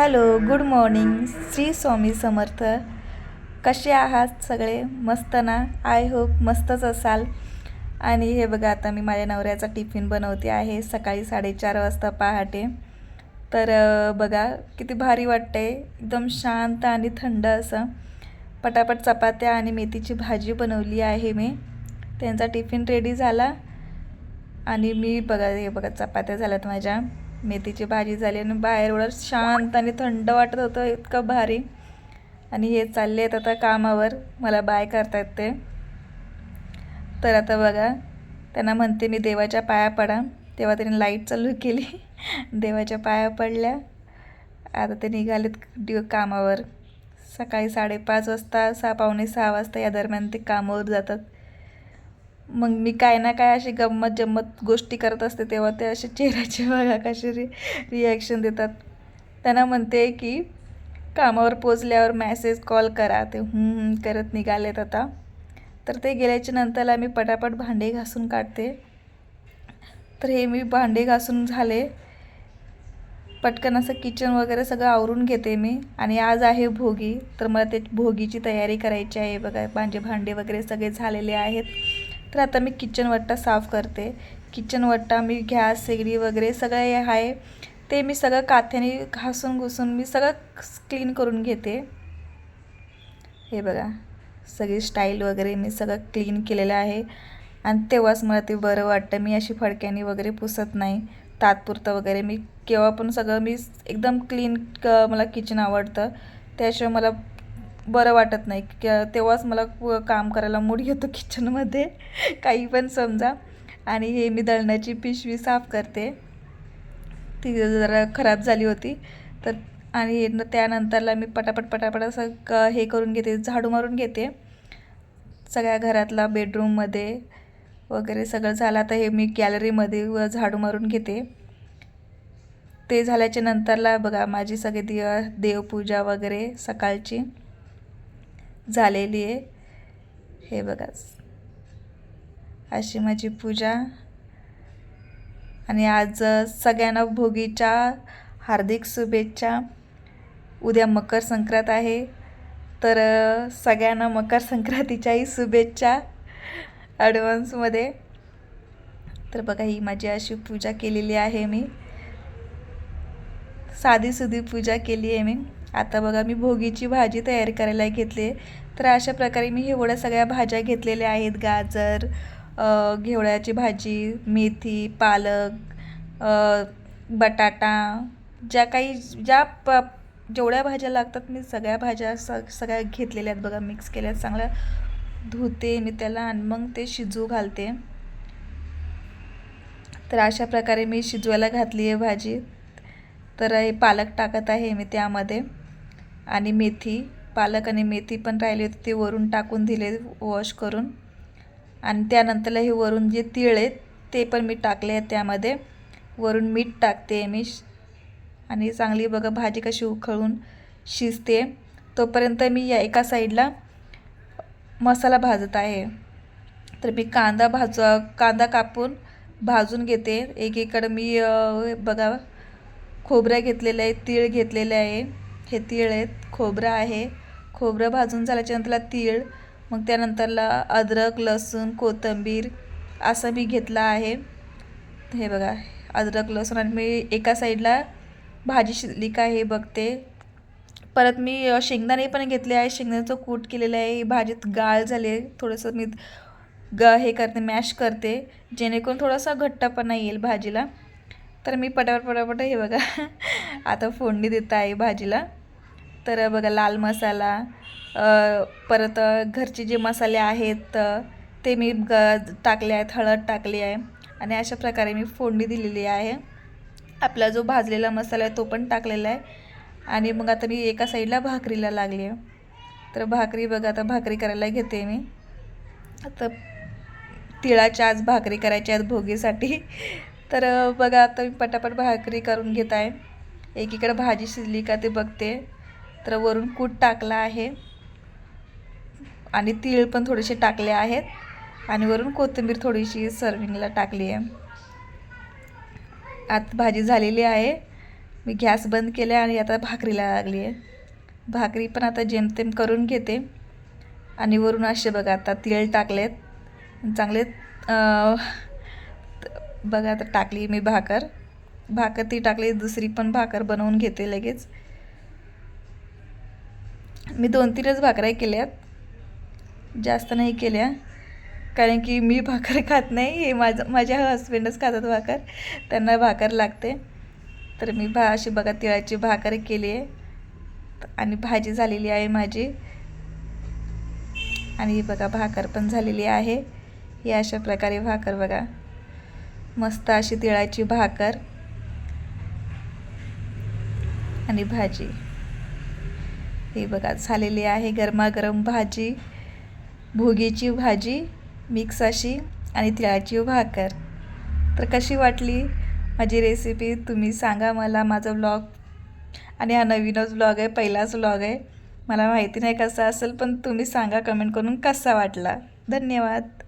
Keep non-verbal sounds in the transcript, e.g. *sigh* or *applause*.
Hello good morning. Shri Swami Samarth. कसे आहात सगळे? मस्त ना? आय होप मस्तच असाल. आणि हे बघा आता मी माझ्या नवऱ्याचा टिफिन बनवते आहे. सकाळी साडेचार वाजता पहाटे. तर बघा किती भारी वाटते एकदम शांत आणि थंड असं. पटापट चपात्या आणि मेथीची भाजी बनवली आहे मी. त्यांचा टिफिन रेडी झाला. आणि मी बघा हे बघा चपात्या झाल्यात माझ्या. मेथीची भाजी झाली आणि बाहेर एवढं शांत आणि थंड वाटत होतं इतकं भारी. आणि हे चालले आहेत आता कामावर. मला बाय करतायत ते. तर आता बघा त्यांना म्हणते मी देवाच्या पाया पडा. तेव्हा त्यांनी लाइट चालू केली. देवाच्या पाया पडल्या. आता ते निघालेत दिव कामावर. सकाळी साडेपाच वाजता सहा पावणे सहा वाजता या दरम्यान ते कामावर जातात. मग मी काय ना काय अशी गंमत जम्मत गोष्टी करत असते तेव्हा ते असे चेहऱ्याचे बघा कसे रि रिॲक्शन देतात. त्यांना म्हणते की कामावर पोचल्यावर मॅसेज कॉल करा. ते करत निघालेत आता. तर ते गेल्याच्या नंतरला मी पटापट भांडे घासून काढते. तर हे मी भांडे घासून झाले. पटकन असं किचन वगैरे सगळं आवरून घेते मी. आणि आज आहे भोगी. तर मला ते भोगीची तयारी करायची आहे. बघा माझे भांडे वगैरे सगळे झालेले आहेत. तर आता मी किचन वट्टा साफ करते. किचन वट्टा मी घ्यास शेगडी वगैरे सगळं हे आहे. ते मी सगळं काथ्याने घासून घुसून मी सगळं क्लीन करून घेते. हे बघा सगळी स्टाईल वगैरे मी सगळं क्लीन केलेलं आहे. आणि तेव्हाच मला ते बरं वाटतं मी अशी फडक्यानी वगैरे पुसत नाही. तात्पुरतं वगैरे मी केव्हा पण सगळं मी एकदम क्लीन क मला किचन आवडतं. त्याशिवाय मला बरं वाटत नाही. तेव्हाच मला काम करायला मूड येतो किचनमध्ये काही पण समजा. आणि हे मी दळणाची पिशवी साफ करते. ती जरा खराब झाली होती. तर आणि त्यानंतरला मी पटापट पटापट असं क हे करून घेते. झाडू मारून घेते. सगळ्या घरातला बेडरूममध्ये वगैरे सगळं झालं. आता हे मी गॅलरीमध्ये व झाडू मारून घेते. ते झाल्याच्या नंतरला बघा माझी सगळी दिव देवपूजा वगैरे सकाळची. झालेली आहे. हे बघा. अशी माझी पूजा. आणि आज सगळ्यांना भोगीच्या हार्दिक शुभेच्छा. उद्या मकर संक्रांत आहे. तर सगळ्यांना मकर संक्रांतीच्याही शुभेच्छा ॲडव्हान्समध्ये तर बघा ही माझी अशी पूजा केलेली आहे मी. साधीसुधी पूजा केली आहे मी. आता बघा मी भोगीची भाजी तयार करायला घेतली तर अशा प्रकारे मी एवढ्या सगळ्या भाज्या घेतलेल्या आहेत. गाजर घेवळ्याची भाजी मेथी पालक बटाटा ज्या काही ज्या प जेवढ्या भाज्या लागतात मी सगळ्या भाज्या स सगळ्या घेतलेल्या आहेत बघा मिक्स केल्या चांगल्या धुते मी त्याला आणि मग ते शिजू घालते. तर अशा प्रकारे मी शिजवायला घातली आहे भाजी. तर हे पालक टाकत आहे मी त्यामध्ये. आणि मेथी पालक आणि मेथी पण राहिली होती ते वरून टाकून दिले वॉश करून. आणि त्यानंतरला हे वरून जे तीळ आहेत ते पण मी टाकले आहेत त्यामध्ये. वरून मीठ टाकते मी. आणि चांगली बघा भाजी कशी उखळून शिजते. तोपर्यंत मी या एका साईडला मसाला भाजत आहे. तर मी कांदा भाज कांदा कापून भाजून घेते. एकीकडं मी बघा खोबऱ्या घेतलेल्या आहे तीळ घेतलेले आहे. हे तीळ आहेत खोबरं आहे. खोबरं भाजून झाल्याच्यानंतरला तीळ मग त्यानंतरला अद्रक लसूण कोथिंबीर असं मी घेतलं आहे. हे बघा अद्रक लसूण आणि मी एका साईडला भाजी शिजली का हे बघते. परत मी शेंगदाणे पण घेतले आहे. शेंगदाण्याचं कूट केलेलं आहे. भाजीत गाळ झाले आहे. थोडंसं मी ग हे करते मॅश करते. जेणेकरून थोडासा घट्टपणा येईल भाजीला. तर मी पटापट पटापट हे बघा. आता फोडणी देत आहे भाजीला. तर बघा लाल मसाला परत घरचे जे मसाले आहेत ते मी ग टाकले आहेत हळद टाकली आहे. आणि अशा प्रकारे मी फोडणी दिलेली आहे. आपला जो भाजलेला मसाला आहे तो पण टाकलेला आहे. आणि मग आता मी एका साईडला भाकरीला लागली आहे. तर भाकरी बघा आता भाकरी करायला घेते मी. आता तिळाच्या आज भाकरी करायच्या आहेत भोगीसाठी. तर बघा आता मी पटापट भाकरी करून घेत आहे. एकीकडे भाजी शिजली का ते बघते. तर वरून कूट टाकला आहे. आणि तीळ पण थोडेसे टाकले आहेत. आणि वरून कोथिंबीर थोडीशी सर्विंगला टाकली आहे. आता भाजी झालेली आहे. मी गॅस बंद केला आणि आता भाकरीला लागली आहे. भाकरी पण आता जेमतेम करून घेते. आणि वरून असे बघा आता तीळ टाकलेत. चांगले बघा आता टाकली मी भाकर. भाकर ती टाकली दुसरी पण भाकर बनवून घेते लगेच. मी दोन तीनच भाकऱ्या केल्यात. जास्त नाही केल्या कारण की मी भाकर *laughs* खात नाही. हे माझं माझ्या हस्बंडच खातात भाकर. त्यांना भाकर लागते. तर मी भा अशी बघा तिळाची भाकर केली आहे. आणि भाजी झालेली आहे माझी. आणि ही बघा भाकर पण झालेली आहे. ही अशा प्रकारे भाकर बघा. मस्त अशी तिळाची भाकर आणि भाजी. ही बघा झालेली आहे गरमागरम भाजी भोगीची भाजी मिक्स अशी आणि तिळाची भाकर. तर कशी वाटली माझी रेसिपी तुम्ही सांगा मला माझा ब्लॉग आणि हा नवीनच ब्लॉग आहे पहिलाच ब्लॉग आहे. मला माहिती नाही कसा असेल पण तुम्ही सांगा कमेंट करून कसा वाटला. धन्यवाद.